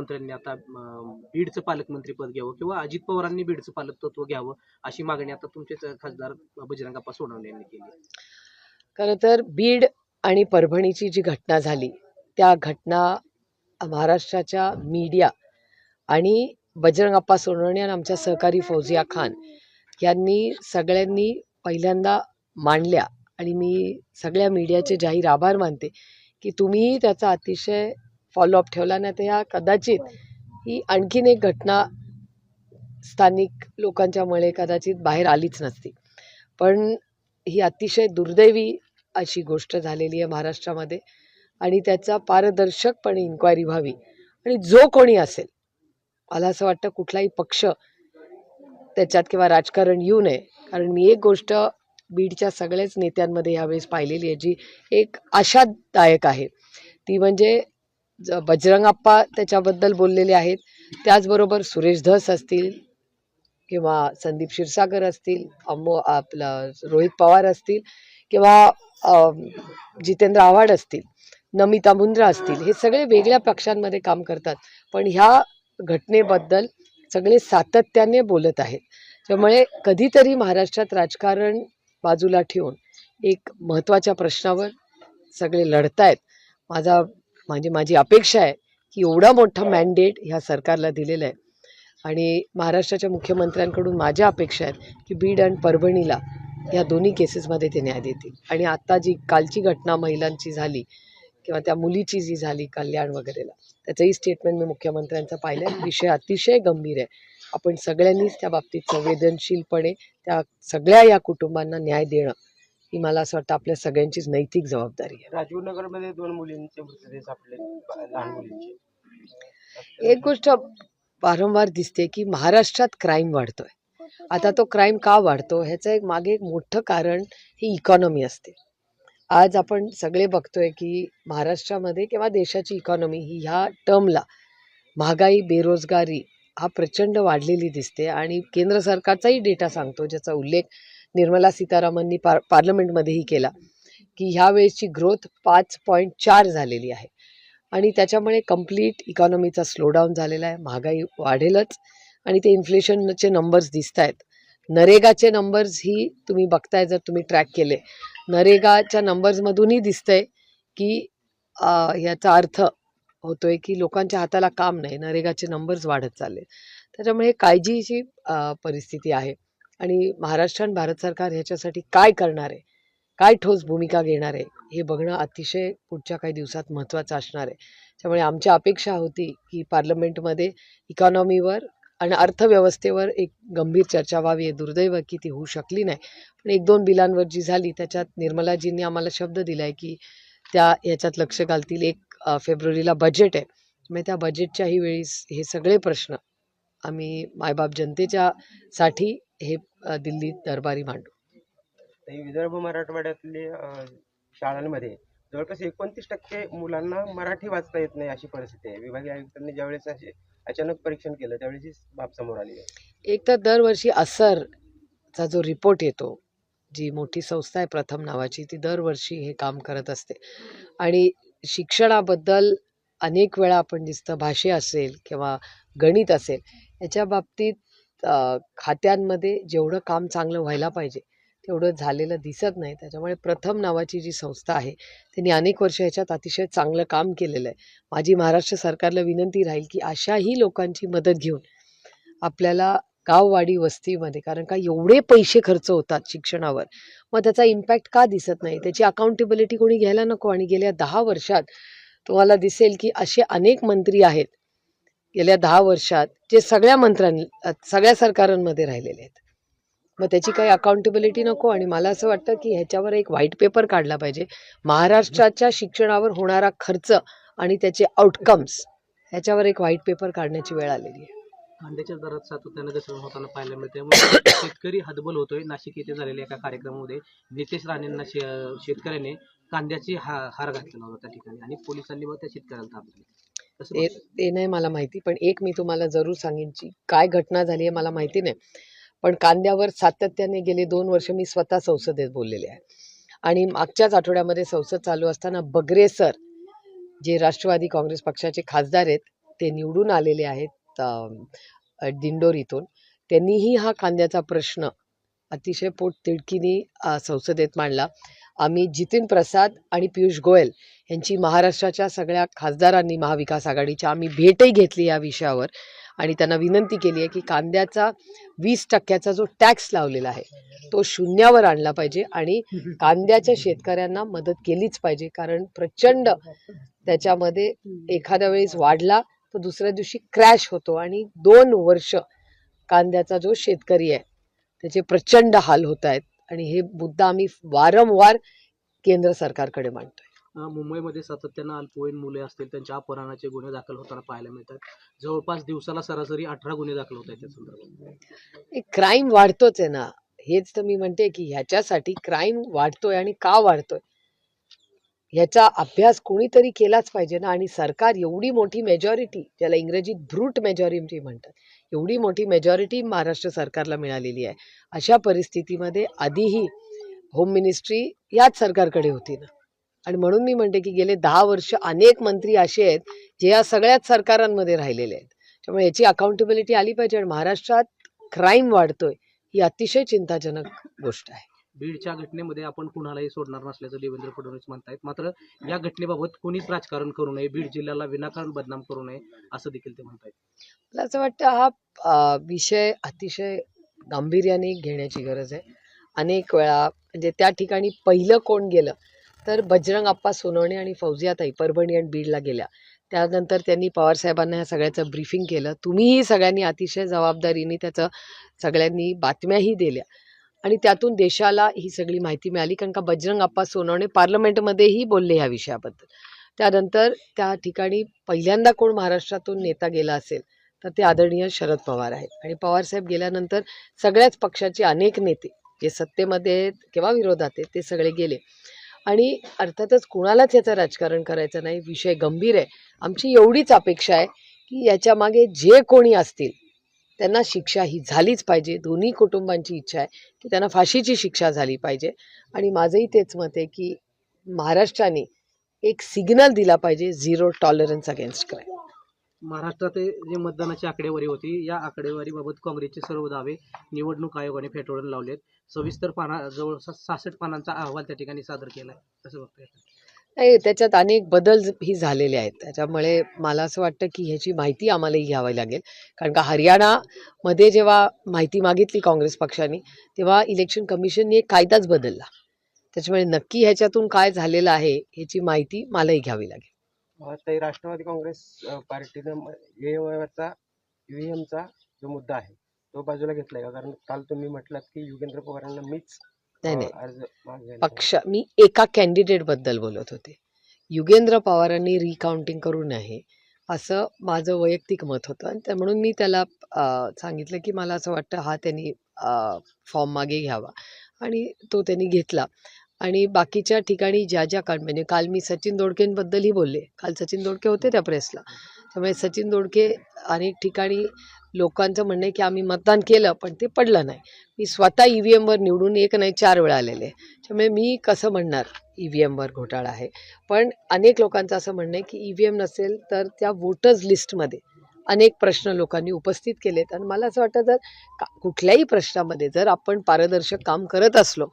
मुख्यमंत्र्यांनी आता बीडचं पालकमंत्रीपद घ्यावं किंवा अजित पवारांनी बीडचं पालकत्व घ्यावं अशी मागणी आता तुमचेच खासदार बजरंगाप्पा सोनवणे यांनी केली खरं तर बीड आणि परभणीची जी घटना झाली त्या घटना महाराष्ट्राच्या मीडिया आणि बजरंगाप्पा सोनवणे आणि आमच्या सहकारी फौजिया खान यांनी सगळ्यांनी पहिल्यांदा मांडल्या आणि मी सगळ्या मीडियाचे जाहीर आभार मानते की तुम्ही त्याचा अतिशय फॉलोअप ठेवला नाही तर ह्या कदाचित ही आणखीन एक घटना स्थानिक लोकांच्यामुळे कदाचित बाहेर आलीच नसती. पण ही अतिशय दुर्दैवी अशी गोष्ट झालेली आहे महाराष्ट्रामध्ये आणि त्याचा पारदर्शकपणे इन्क्वायरी व्हावी. आणि जो कोणी असेल मला असं वाटतं कुठलाही पक्ष त्याच्यात किंवा राजकारण येऊ नये. कारण मी एक गोष्ट बीडच्या सगळ्याच नेत्यांमध्ये यावेळेस पाहिलेली आहे जी एक आशादायक आहे. ती म्हणजे बजरंगाप्पा त्याच्याबद्दल बोललेले आहेत. त्याचबरोबर सुरेश धस असतील किंवा संदीप क्षीरसागर असतील अमो आपलं रोहित पवार असतील किंवा जितेंद्र आव्हाड असतील नमिता मुंद्रा असतील हे सगळे वेगळ्या पक्षांमध्ये काम करतात. पण ह्या घटनेबद्दल सगळे सातत्याने बोलत आहेत. त्यामुळे कधीतरी महाराष्ट्रात राजकारण बाजूला ठेवून एक महत्त्वाच्या प्रश्नावर सगळे लढतायत. माझा म्हणजे माझी अपेक्षा आहे की एवढा मोठा मॅन्डेट ह्या सरकारला दिलेला आहे. आणि महाराष्ट्राच्या मुख्यमंत्र्यांकडून माझ्या अपेक्षा आहेत की बीड आणि परभणीला या दोन्ही केसेसमध्ये ते न्याय देतील. आणि आता जी कालची घटना महिलांची झाली किंवा त्या मुलीची जी झाली कल्याण वगैरेला त्याचंही स्टेटमेंट मी मुख्यमंत्र्यांचं पाहिलं विषय अतिशय गंभीर आहे. आपण सगळ्यांनीच त्या बाबतीत संवेदनशीलपणे त्या सगळ्या या कुटुंबांना न्याय देणं ही मला असं वाटतं आपल्या सगळ्यांचीच नैतिक जबाबदारी आहे. राजगुरुनगरमध्ये दोन मुलींचे मृतदेह सापडले लहान मुलींचे. एक गोष्ट वारंवार दिसते की महाराष्ट्रात क्राईम वाढतोय. आता तो क्राईम का वाढतो? ह्याचं एक मागे एक मोठं कारण ही इकॉनॉमी असते. आज आपण सगळे बघतोय की महाराष्ट्रामध्ये किंवा देशाची इकॉनॉमी ही ह्या टर्मला महागाई बेरोजगारी हा प्रचंड वाढलेली दिसते आणि केंद्र सरकारचाही डेटा सांगतो ज्याचा उल्लेख निर्मला सीतारामननी पार पार्लमेंटमध्येही केला की ह्यावेळेसची ग्रोथ पाच पॉईंट चार झालेली आहे. आणि त्याच्यामुळे कंप्लीट इकॉनॉमीचा स्लोडाऊन झालेला आहे महागाई वाढेलच आणि ते इन्फ्लेशनचे नंबर्स दिसत आहेत नरेगाचे नंबर्स ही तुम्ही बघताय जर तुम्ही ट्रॅक केले नरेगाच्या नंबर्समधूनही दिसतंय की ह्याचा याचा अर्थ होतोय की लोकांच्या हाताला काम नाही नरेगाचे नंबर्स वाढत चालले त्याच्यामुळे काळजीची परिस्थिती आहे. आणि महाराष्ट्र आणि भारत सरकार ह्याच्यासाठी काय करणार आहे? काय ठोस भूमिका घेणार आहे? हे बघणं अतिशय पुढच्या काही दिवसात महत्त्वाचं असणार आहे. त्यामुळे आमच्या अपेक्षा होती की पार्लमेंटमध्ये इकॉनॉमीवर आणि अर्थव्यवस्थेवर एक गंभीर चर्चा व्हावी आहे दुर्दैव की ती होऊ शकली नाही. पण एक दोन बिलांवर जी झाली त्याच्यात निर्मलाजींनी आम्हाला शब्द दिला आहे की त्या याच्यात लक्ष घालतील. एक फेब्रुवारीला बजेट आहे. मग त्या बजेटच्याही वेळीस हे सगळे प्रश्न आम्ही मायबाप जनतेच्या साठी हे दिल्लीत दरबारी मांडू तरी विदर्भ मराठवाड्यातले अं, शाळांमध्ये जवळपास एकोणतीस टक्के मुलांना मराठी वाचता येत नाही अशी परिस्थिती आहे. विभागीय आयुक्तांनी ज्यावेळेस असे अचानक परीक्षण केलं त्यावेळेस ही बाब समोर आली आहे. एक तर दरवर्षी असरचा जो रिपोर्ट येतो जी मोठी संस्था आहे प्रथम नावाची ती दरवर्षी हे काम करत असते. आणि शिक्षणाबद्दल अनेक वेळा आपण दिसतं भाषे असेल किंवा गणित असेल याच्या बाबतीत खात्यांमध्ये जेवढं काम चांगलं व्हायला पाहिजे तेवढं झालेलं दिसत नाही. त्याच्यामुळे प्रथम नावाची जी संस्था आहे त्यांनी अनेक वर्ष ह्याच्यात अतिशय चांगलं काम केलेलं आहे. माझी महाराष्ट्र सरकारला विनंती राहील की अशाही लोकांची मदत घेऊन आपल्याला गाववाडी वस्तीमध्ये कारण का एवढे पैसे खर्च होतात शिक्षणावर मग त्याचा इम्पॅक्ट का दिसत नाही? त्याची अकाउंटेबिलिटी कोणी घ्यायला नको? आणि गेल्या दहा वर्षात तुम्हाला दिसेल की असे अनेक मंत्री आहेत गेल्या दहा वर्षात जे सगळ्या मंत्र्यां सगळ्या सरकारांमध्ये राहिलेले आहेत. मग त्याची काही अकाउंटेबिलिटी नको आणि मला असं वाटतं की ह्याच्यावर एक व्हाईट पेपर काढला पाहिजे. महाराष्ट्राच्या शिक्षणावर होणारा खर्च आणि त्याचे आउटकम्स ह्याच्यावर एक व्हाईट पेपर काढण्याची वेळ आलेली आहे. कांद्याच्या दरात सातत्यानं घसरण होताना पाहायला मिळते मग शेतकरी हतबल होतोय. नाशिक येथे झालेल्या एका कार्यक्रमामध्ये नितेश राणेंना शे शेतकऱ्याने कांद्याची हा हार घातलेला होता त्या ठिकाणी आणि पोलिसांनी मग त्या शेतकऱ्याला ताब्यात घेतलं. ते ते नाही मला माहिती पण एक मी तुम्हाला जरूर सांगेन की काय घटना झाली आहे मला माहिती नाही. पण कांद्यावर सातत्याने गेले दोन वर्ष मी स्वतः संसदेत बोललेले आहे. आणि मागच्याच आठवड्यामध्ये संसद चालू असताना बगरे सर जे राष्ट्रवादी काँग्रेस पक्षाचे खासदार आहेत ते निवडून आलेले आहेत दिंडोरीतून. त्यांनीही हा कांद्याचा प्रश्न अतिशय पोटतिडकीने संसदेत मांडला. आम्ही जितीन प्रसाद आणि पियुष गोयल यांची महाराष्ट्राच्या सगळ्या खासदारांनी महाविकास आघाडीच्या आम्ही भेटही घेतली या विषयावर. आणि त्यांना विनंती केली आहे की कांद्याचा वीस टक्क्याचा जो टॅक्स लावलेला आहे तो शून्यावर आणला पाहिजे आणि कांद्याच्या शेतकऱ्यांना मदत केलीच पाहिजे. कारण प्रचंड त्याच्यामध्ये एखाद्या वेळेस वाढला तर दुसऱ्या दिवशी क्रॅश होतो आणि दोन वर्ष कांद्याचा जो शेतकरी आहे त्याचे प्रचंड हाल होत आहेत. आणि हे मुद्दा आम्ही वारंवार केंद्र सरकारकडे मांडतोय. मुंबईमध्ये सातत्यानं अल्पवयीन मुले असतील त्यांच्या अपहरणाचे गुन्हे दाखल होताना पाहायला मिळतात. जवळपास दिवसाला सरासरी अठरा गुन्हे दाखल होत आहेत संदर्भात. क्राईम वाढतोच आहे ना हेच तर मी म्हणते की ह्याच्यासाठी क्राईम वाढतोय आणि का वाढतोय? ह्याचा अभ्यास कोणीतरी केलाच पाहिजे ना? आणि सरकार एवढी मोठी मेजॉरिटी ज्याला इंग्रजीत ब्रूट मेजॉरिटी म्हणतात एवढी मोठी मेजॉरिटी महाराष्ट्र सरकारला मिळालेली आहे. अशा परिस्थितीमध्ये आधीही होम मिनिस्ट्री याच सरकारकडे होती ना? आणि म्हणून मी म्हणते की गेले दहा वर्ष अनेक मंत्री असे आहेत जे या सगळ्याच सरकारांमध्ये राहिलेले आहेत. त्यामुळे याची अकाउंटेबिलिटी आली पाहिजे आणि महाराष्ट्रात क्राईम वाढतोय ही अतिशय चिंताजनक गोष्ट आहे. बीडच्या घटनेमध्ये आपण कुणालाही सोडणार नसल्याचं देवेंद्र फडणवीस म्हणतायत. मात्र या घटनेबाबत कोणीच राजकारण करू नये बीड जिल्ह्याला विनाकारण बदनाम करू नये असं देखील ते म्हणतायत. मला असं वाटतं हा विषय अतिशय गांभीर्याने घेण्याची गरज आहे. अनेक वेळा म्हणजे त्या ठिकाणी पहिलं कोण गेलं तर बजरंग आप्पा सोनवणे आणि फौजियाताई परभणी आणि बीडला गेल्या. त्यानंतर त्यांनी पवारसाहेबांना ह्या सगळ्याचं ब्रीफिंग केलं. तुम्हीही सगळ्यांनी अतिशय जबाबदारीने त्याचं सगळ्यांनी बातम्याही दिल्या. आणि त्यातून देशाला ही सगळी माहिती मिळाली. कारण का बजरंग आप्पा सोनवणे पार्लमेंटमध्येही बोलले ह्या विषयाबद्दल. त्यानंतर त्या ठिकाणी पहिल्यांदा कोण महाराष्ट्रातून नेता गेला असेल तर ते आदरणीय शरद पवार आहेत. आणि पवारसाहेब गेल्यानंतर सगळ्याच पक्षाचे अनेक नेते जे सत्तेमध्ये आहेत किंवा विरोधात आहेत ते सगळे गेले. आणि अर्थातच कुणालाच याचं राजकारण करायचं नाही. विषय गंभीर आहे. आमची एवढीच अपेक्षा आहे की याच्यामागे जे कोणी असतील त्यांना शिक्षा ही झालीच पाहिजे. दोन्ही कुटुंबांची इच्छा आहे की त्यांना फाशीची शिक्षा झाली पाहिजे. आणि माझंही तेच मत आहे की महाराष्ट्राने एक सिग्नल दिला पाहिजे झिरो टॉलरन्स अगेन्स्ट क्राईम महाराष्ट्रात जे मतदानाची आकडेवारी होती या आकडेवारीबाबत काँग्रेसचे सर्व दावे निवडणूक आयोगाने फेटाळून लावलेत. सविस्तर पाना जवळपास सहासष्ट पानांचा अहवाल त्या ठिकाणी सादर केला आहे असं बघता येतं नाही त्याच्यात अनेक बदल ही झालेले आहेत. त्याच्यामुळे मला असं वाटतं की ह्याची माहिती आम्हालाही घ्यावी लागेल. कारण का हरियाणामध्ये जेव्हा माहिती मागितली काँग्रेस पक्षाने तेव्हा इलेक्शन कमिशनने एक कायदाच बदलला. त्याच्यामुळे नक्की ह्याच्यातून काय झालेलं आहे ह्याची माहिती मलाही घ्यावी लागेल. राष्ट्रवादी काँग्रेस पार्टीनं ईव्हीएमचा ईव्हीएमचा जो मुद्दा आहे तो बाजूला घेतलाय का? कारण काल तुम्ही म्हटलात की युगेंद्र पवारांना मीच नाही अं, नाही घ्यायला पक्ष मी एका कॅन्डिडेटबद्दल बोलत होते. युगेंद्र पवारांनी रिकाउंटिंग करू नये असं माझं वैयक्तिक मत होतं. आणि त्या म्हणून मी त्याला सांगितलं की मला असं वाटतं हा त्यांनी फॉर्म मागे घ्यावा. आणि तो त्यांनी घेतला. आणि बाकीच्या ठिकाणी ज्या ज्या काळ म्हणजे काल मी सचिन दोडकेंबद्दलही बोलले. काल सचिन दोडके होते त्या प्रेसला त्यामुळे सचिन दोडके अनेक ठिकाणी लोकांचं म्हणणं आहे की आम्ही मतदान केलं पण ते पडलं नाही. मी स्वतः ई व्ही एमवर निवडून एक नाही चार वेळा आलेले आहे. त्यामुळे मी कसं म्हणणार? ई व्ही एमवर घोटाळा आहे. पण अनेक लोकांचं असं म्हणणं आहे की ई व्ही एम नसेल तर त्या वोटर्स लिस्टमध्ये अनेक प्रश्न लोकांनी उपस्थित केलेत. आणि मला असं वाटतं जर का कुठल्याही प्रश्नामध्ये जर आपण पारदर्शक काम करत असलो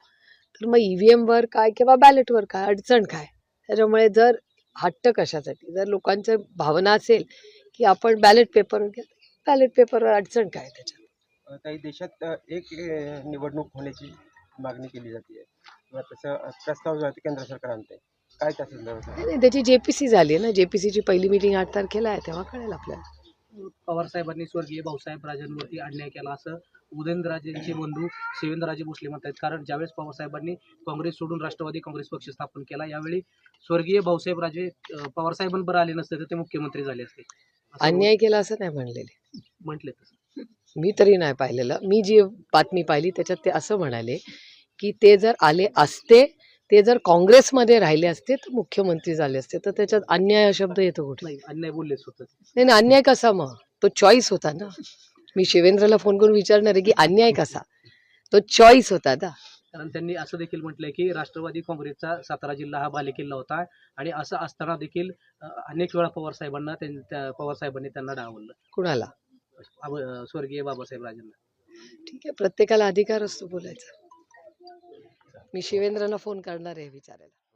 तर मग ई व्ही एमवर काय किंवा बॅलेटवर काय अडचण काय? त्याच्यामुळे जर हट्ट कशासाठी? जर लोकांचं भावना असेल की आपण बॅलेट पेपर घ्या बॅलेट पेपरवर अडचण काय त्याच्यात? ताई देशात एक निवडणूक होण्याची मागणी केली जाते किंवा तसं अं, प्रस्ताव जो आहे तो केंद्र सरकार आणते काय त्या संदर्भात? आहे? नाही, त्याची जेपीसी झाली आहे ना. जेपीसीची पहिली मिटिंग आठ तारखेला आहे तेव्हा कळेल आपल्याला. पवार साहेबांनी स्वर्गीय भाऊसाहेब राजांवरती अन्याय केला असं उदयनराजेंचे बंधू शिवेंद्रराजे भोसले म्हणतात कारण ज्यावेळेस पवार साहेबांनी काँग्रेस सोडून राष्ट्रवादी काँग्रेस पक्ष स्थापन केला यावेळी स्वर्गीय भाऊसाहेब राजे अं, पवार साहेबांबरोबर आले नसते तर ते मुख्यमंत्री झाले असते. असं अन्याय केला असं नाही म्हणलेले. म्हटले मी तरी नाही पाहिलेलं. मी जी बातमी पाहिली त्याच्यात ते असं म्हणाले की ते जर आले असते ते जर काँग्रेसमध्ये राहिले असते तर मुख्यमंत्री झाले असते तर त्याच्यात अन्याय हा शब्द येतो कुठे? नाही अन्याय बोललेच होतं नाही नाही अन्याय कसा मग? तो चॉईस होता ना. मी शिवेंद्रला फोन करून विचारणार आहे की अन्याय कसा? तो चॉईस होता ना. कारण त्यांनी असं देखील म्हटलंय की राष्ट्रवादी काँग्रेसचा सातारा जिल्हा हा बालेकिल्ला होता आणि असं असताना देखील अनेक वेळा पवार साहेबांना पवार साहेबांनी त्यांना डावललं. कुणाला? आब- स्वर्गीय बाबासाहेब राजांना. ठीक आहे प्रत्येकाला अधिकार असतो बोलायचा. मी शिवेंद्रला फोन करणार आहे विचारायला.